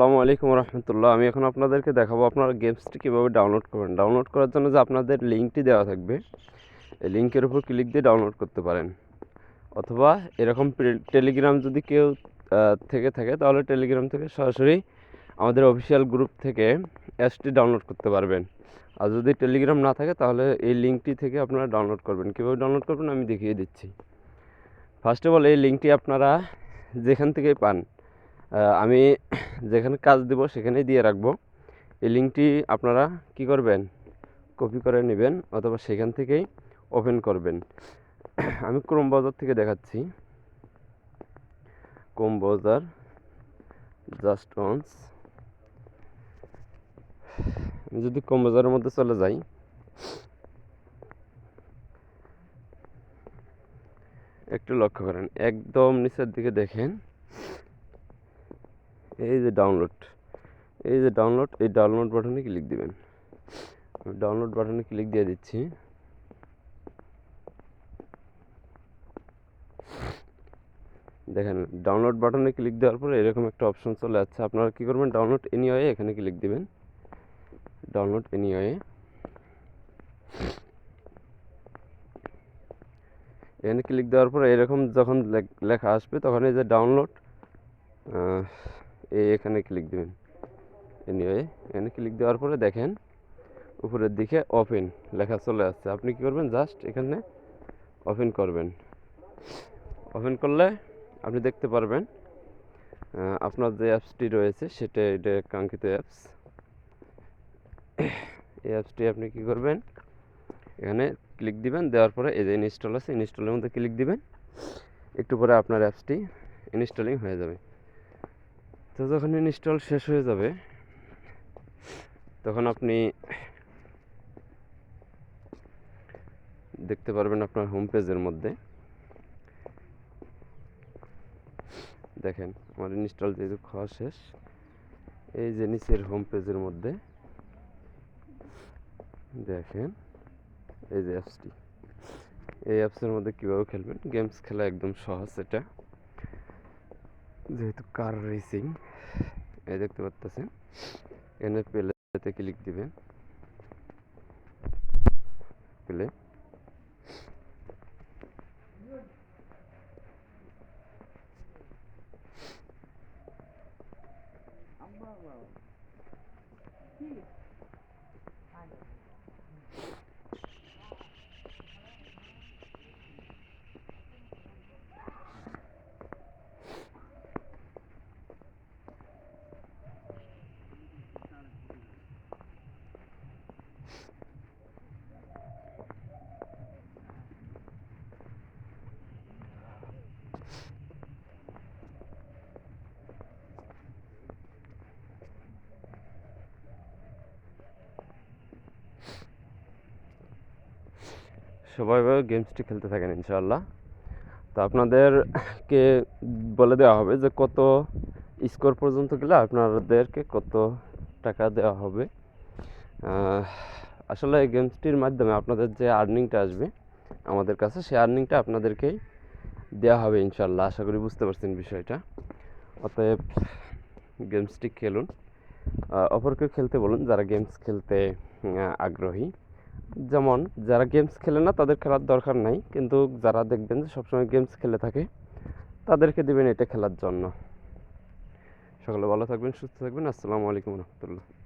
আসসালামু আলাইকুম রহমতুল্লাহ। আমি এখন আপনাদেরকে দেখাবো আপনারা গেমসটি কীভাবে ডাউনলোড করবেন। ডাউনলোড করার জন্য যে আপনাদের লিঙ্কটি দেওয়া থাকবে, এই লিঙ্কের উপর ক্লিক দিয়ে ডাউনলোড করতে পারেন। অথবা এরকম টেলিগ্রাম যদি কেউ থেকে থাকে, তাহলে টেলিগ্রাম থেকে সরাসরি আমাদের অফিসিয়াল গ্রুপ থেকে অ্যাপসটি ডাউনলোড করতে পারবেন। আর যদি টেলিগ্রাম না থাকে, তাহলে এই লিঙ্কটি থেকে আপনারা ডাউনলোড করবেন। কীভাবে ডাউনলোড করবেন আমি দেখিয়ে দিচ্ছি। ফার্স্ট অফ অল এই লিঙ্কটি আপনারা যেখান থেকেই পান আমি যেখানে কাজ দেব সেখানেই দিয়ে রাখব। এই লিঙ্কটি আপনারা কি করবেন? কপি করে নেবেন অথবা সেখান থেকেই ওপেন করবেন। আমি ক্রোম ব্রাউজার থেকে দেখাচ্ছি। Chrome browser just once. আমি যদি ক্রোম ব্রাউজারের মধ্যে চলে যাই। একটু লক্ষ্য করেন, একদম নিচের দিকে দেখেন। এই যে ডাউনলোড এই যে ডাউনলোড এই ডাউনলোড বাটনে ক্লিক দিবেন। ডাউনলোড বাটনে ক্লিক দিয়ে দিচ্ছি। দেখেন ডাউনলোড বাটনে ক্লিক দেওয়ার পরে এরকম একটা অপশন চলে যাচ্ছে আপনারা কী করবেন? ডাউনলোড এনিওয়ে এখানে ক্লিক দিবেন। ডাউনলোড এনিওয়ে এখানে ক্লিক দেওয়ার পরে এরকম যখন লেখ- আসবে, তখন এই যে ডাউনলোড এখানে ক্লিক দিবেন। এনিওয়ে এখানে ক্লিক দেওয়ার পরে দেখেন, উপরের দিকে ওপেন লেখা চলে আসছে। আপনি কি করবেন? জাস্ট এখানে ওপেন করবেন। ওপেন করলে আপনি দেখতে পারবেন আপনার যে অ্যাপসটি রয়েছে, সেটা এটা কাঙ্ক্ষিত অ্যাপস এই অ্যাপসটি আপনি কি করবেন? এখানে ক্লিক দিবেন, দেওয়ার পরে এই যে ইনস্টল আছে ইনস্টলের মধ্যে ক্লিক দিবেন। একটু পরে আপনার অ্যাপসটি ইনস্টলিং হয়ে যাবে। তো যখন ইনস্টল শেষ হয়ে যাবে, তখন আপনি দেখতে পারবেন আপনার হোম পেজের মধ্যে। দেখেন, আমার ইনস্টল যেহেতু খাওয়া শেষ, এই যে নিচের হোম পেজের মধ্যে, দেখেন, এই যে অ্যাপসটি এই অ্যাপসের মধ্যে কীভাবে খেলবেন? গেমস খেলা একদম সহজ এটা। যেহেতু কার রেসিং এই দেখতে পাচ্ছেন এখানে প্লেতে ক্লিক দিবেন প্লে। সবাই গেমসটি খেলতে থাকেন ইনশাআল্লাহ। তো আপনাদেরকে বলে দেওয়া হবে যে কত স্কোর পর্যন্ত গেলে আপনাদেরকে কত টাকা দেওয়া হবে। আসলে এই গেমসটির মাধ্যমে আপনাদের যে আর্নিংটা আসবে আমাদের কাছে, সেই আর্নিংটা আপনাদেরকেই দেওয়া হবে ইনশাল্লাহ আশা করি বুঝতে পারছেন বিষয়টা। অতএব গেমসটি খেলুন। অপরকেও খেলতে বলুন যারা গেমস খেলতে আগ্রহী। যেমন, যারা গেমস খেলে না, তাদের খেলার দরকার নাই। কিন্তু যারা দেখবেন যে সবসময় গেমস খেলে থাকে, তাদেরকে দেবেন এটা খেলার জন্য। সকলে ভালো থাকবেন, সুস্থ থাকবেন। আসসালামু আলাইকুম রহমতুল্লাহ।